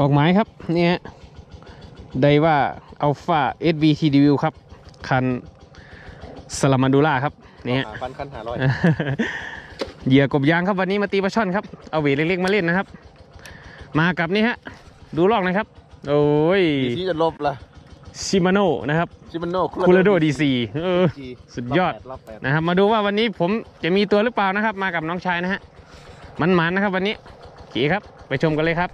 ออกหมายครับเนี่ยได้ว่าอัลฟา SVTW ครับ คันสลามันดูล่าครับเนี่ยหาพันคันหาร้อยเหยื่อกบยางครับวันนี้มาตีปลาช่อนครับ เอาเวทเล็กๆมาเล่นนะครับ มากับนี่ฮะ ดูลอกนะครับ โอ้ยดีซีจะลบละชิมาโน่นะครับชิมันโน่คูลาโดดีซีเออจีสุดยอดรอบแปดนะครับ มาดูว่าวันนี้ผมจะมีตัวหรือเปล่านะครับ มากับน้องชายนะฮะมันหมันนะครับวันนี้ขี่ครับ ไปชมกันเลยครับ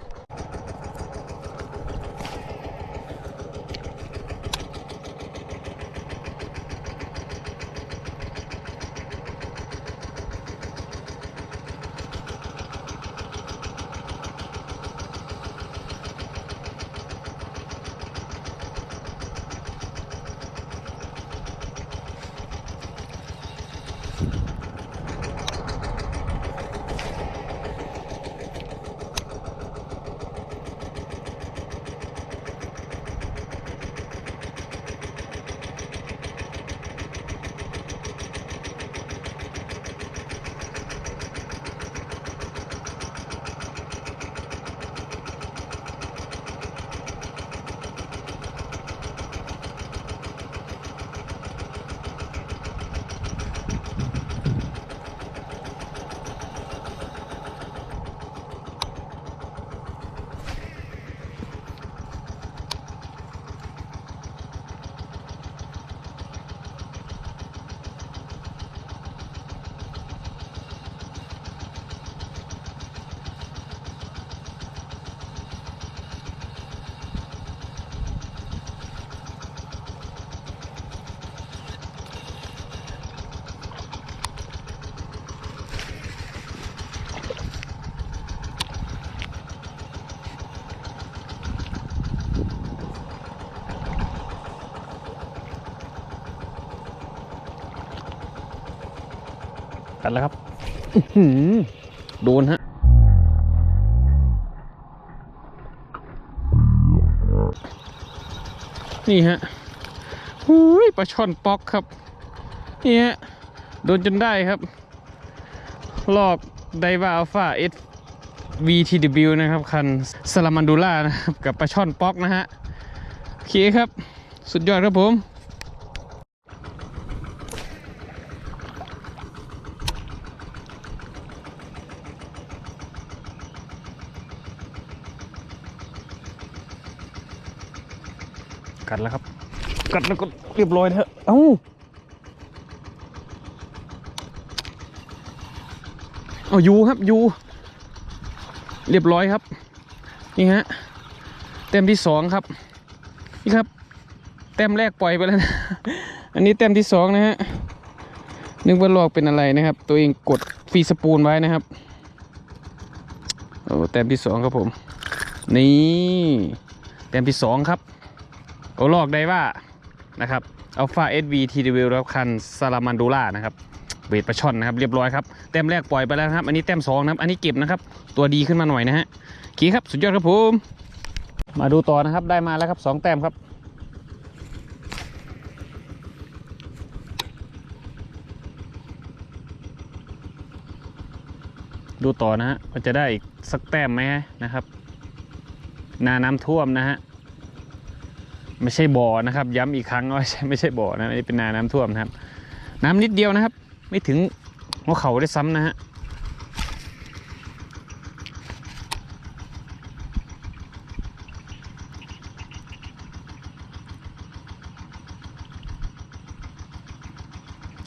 กันแล้วครับโดนฮะนี่ฮะหุยปลาช่อนปอกครับ นี่ฮะ โดนจนได้ครับ ลอกไดวาอัลฟาเอส VTW นะครับ คันสลามันดูล่านะครับ กับปลาช่อนป๊อกนะฮะ โอเคครับ สุดยอดครับผม กัดแล้วครับ กัดแล้วก็เรียบร้อยเถอะเอ้าเอายูครับยูเรียบร้อยครับ นี่ฮะเต็มที่สองครับนี่ครับเต็มแรกปล่อยไปแล้วนะอันนี้เต็มที่สองนะฮะนึกว่าลอกเป็นอะไรนะครับ ตัวเองกดฟีสปูนไว้นะครับโอ้เต็มที่สองครับผม นี่เต็มที่สองครับ โอลอกได้ว่านะครับอัลฟาเอสวีทีดีวิลแล้วคันซาลามันดูล่านะครับเวทปลาช่อนนะครับเรียบร้อยครับแต้มแรกปล่อยไปแล้วครับ อันนี้แต้มสองนะครับ อันนี้เก็บนะครับ ตัวดีขึ้นมาหน่อยนะฮะโอเครับสุดยอดครับผม มาดูต่อนะครับได้มาแล้วครับสองแต้มครับดูต่อนะฮะว่าจะได้อีกสักแต้มไหมนะครับ นาน้ำท่วมนะฮะ ไม่ใช่บ่อนะครับ ย้ำอีกครั้งว่าไม่ใช่บ่อนะอันนี้เป็นนาน้ำท่วมนะครับ น้ำนิดเดียวนะครับ ไม่ถึงหัวเข่าได้ซ้ำนะฮะ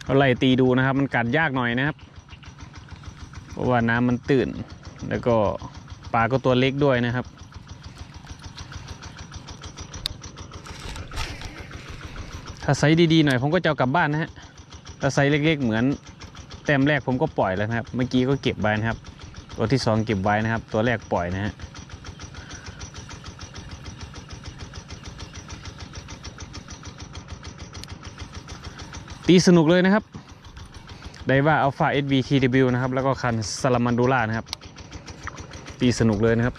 ก็ไล่ตีดูนะครับ มันกัดยากหน่อยนะครับ เพราะว่าน้ำมันตื่น แล้วก็ปลาก็ตัวเล็กด้วยนะครับ ถ้าไซส์ดีๆหน่อยผมก็จะเอากลับบ้านนะฮะถ้าไซส์เล็กๆเหมือนแต้มแรกผมก็ปล่อยแล้วนะครับ เมื่อกี้ก็เก็บไว้นะครับ ตัวที่สองเก็บไว้นะครับ ตัวแรกปล่อยนะฮะตีสนุกเลยนะครับ ได้ว่า Alpha SVTW นะครับ แล้วก็คัน Salamandula นะครับ ตีสนุกเลยนะครับ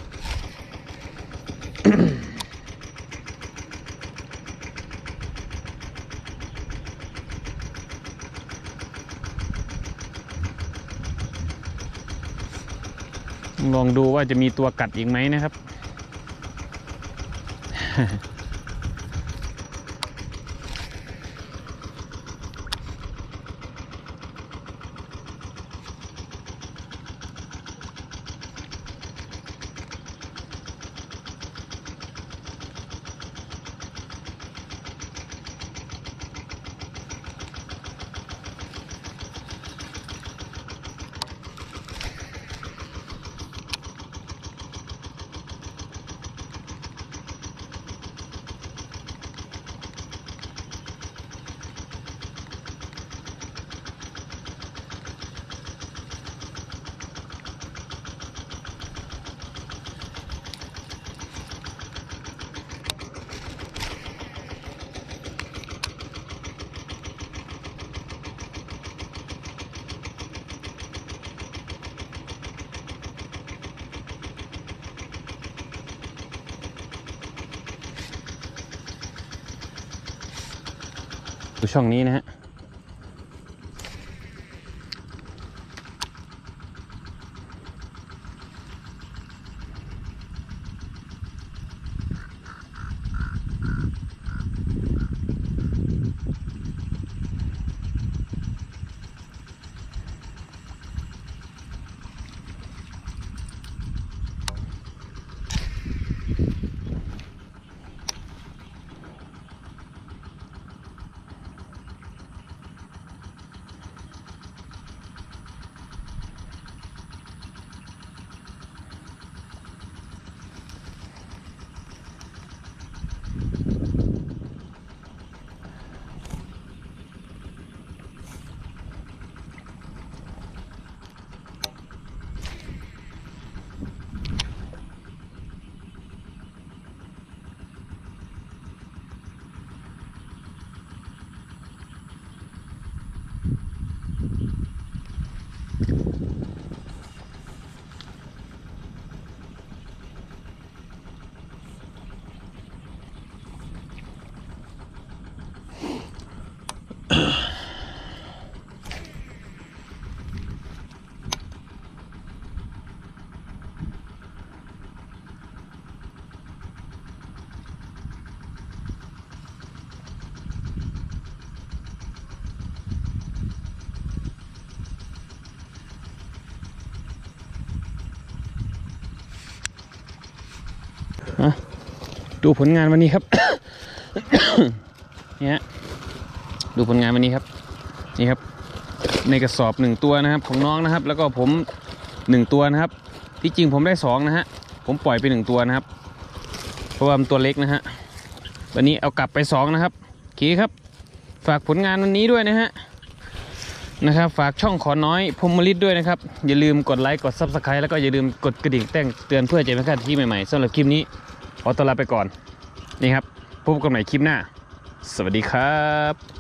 ลองดูว่าจะมีตัวกัดอีกไหมนะครับ ช่องนี้นะฮะอะ ดูผลงานวันนี้ครับเนี่ฮะดูผลงานวันนี้ครับ นี่ครับ ในกระสอบหนึ่งตัวนะครับ ของน้องนะครับ แล้วก็ผมหนึ่งตัวนะครับ ที่จริงผมได้สองนะฮะผมปล่อยไปหนึ่งตัวนะครับ เพราะว่ามันตัวเล็กนะฮะวันนี้เอากลับไปสองนะครับโอเครับ ฝากผลงานวันนี้ด้วยนะฮะนะครับฝากช่องขอน้อยพมลิตด้วยนะครับ อย่าลืมกดไลค์กด Subscribe แล้วก็อย่าลืมกดกระดิ่งแจ้งเตือนเพื่อจะไม่พลาดที่ใหม่ๆสำหรับคลิปนี้ ขอตัวลาไปก่อน นี่ครับพบกันใหม่คลิปหน้า สวัสดีครับ